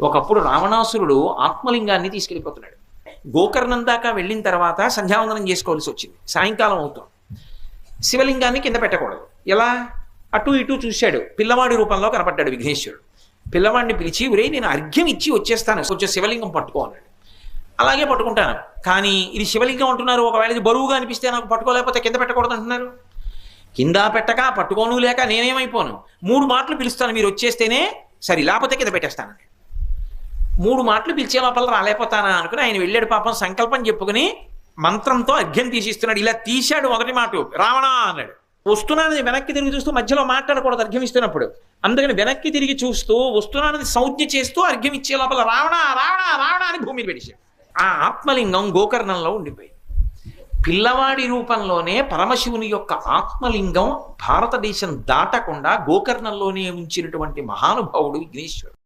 ఒకప్పుడు రావణాసురుడు ఆత్మలింగాన్ని తీసుకెళ్ళిపోతున్నాడు. గోకర్ణం దాకా వెళ్ళిన తర్వాత సంధ్యావందనం చేసుకోవాల్సి వచ్చింది. సాయంకాలం అవుతాం శివలింగాన్ని కింద పెట్టకూడదు. ఎలా? అటు ఇటు చూశాడు. పిల్లవాడి రూపంలో కనపడ్డాడు విఘ్నేశ్వరుడు. పిల్లవాడిని పిలిచి ఉరే నేను అర్ఘ్యం ఇచ్చి వచ్చేస్తాను. కొంచెం శివలింగం పట్టుకో అన్నాడు. అలాగే పట్టుకుంటాను. కానీ ఇది శివలింగం అంటున్నారు. ఒకవేళ ఇది బరువుగా అనిపిస్తే నాకు పట్టుకోలేకపోతే కింద పెట్టకూడదు అంటున్నారు. కింద పెట్టక పట్టుకోను లేక నేనేమైపోను. మూడు మాటలు పిలుస్తాను. మీరు వచ్చేస్తేనే సరే. లేకపోతే కింద పెట్టేస్తాను మూడు మాటలు పిలిచే లోపల రాలేకపోతానా అనుకుని ఆయన వెళ్ళాడు పాపం సంకల్పం చెప్పుకుని మంత్రంతో అర్ఘ్యం తీసిస్తున్నాడు. ఇలా తీశాడు మొదటి మాట. రావణా అన్నాడు. వస్తున్నానని వెనక్కి తిరిగి చూస్తూ మధ్యలో మాట్లాడకూడదు అర్ఘ్యం ఇస్తున్నప్పుడు. అందుకని వెనక్కి తిరిగి చూస్తూ వస్తున్నానని సంజ్ఞ చేస్తూ అర్ఘ్యం ఇచ్చే లోపల రావణ రావణ రావణ అని భూమిని పెడిచాడు ఆ ఆత్మలింగం గోకర్ణంలో ఉండిపోయింది. పిల్లవాడి రూపంలోనే పరమశివుని యొక్క ఆత్మలింగం భారతదేశం దాటకుండా గోకర్ణంలోనే ఉంచినటువంటి మహానుభావుడు విఘ్నేశ్వరుడు.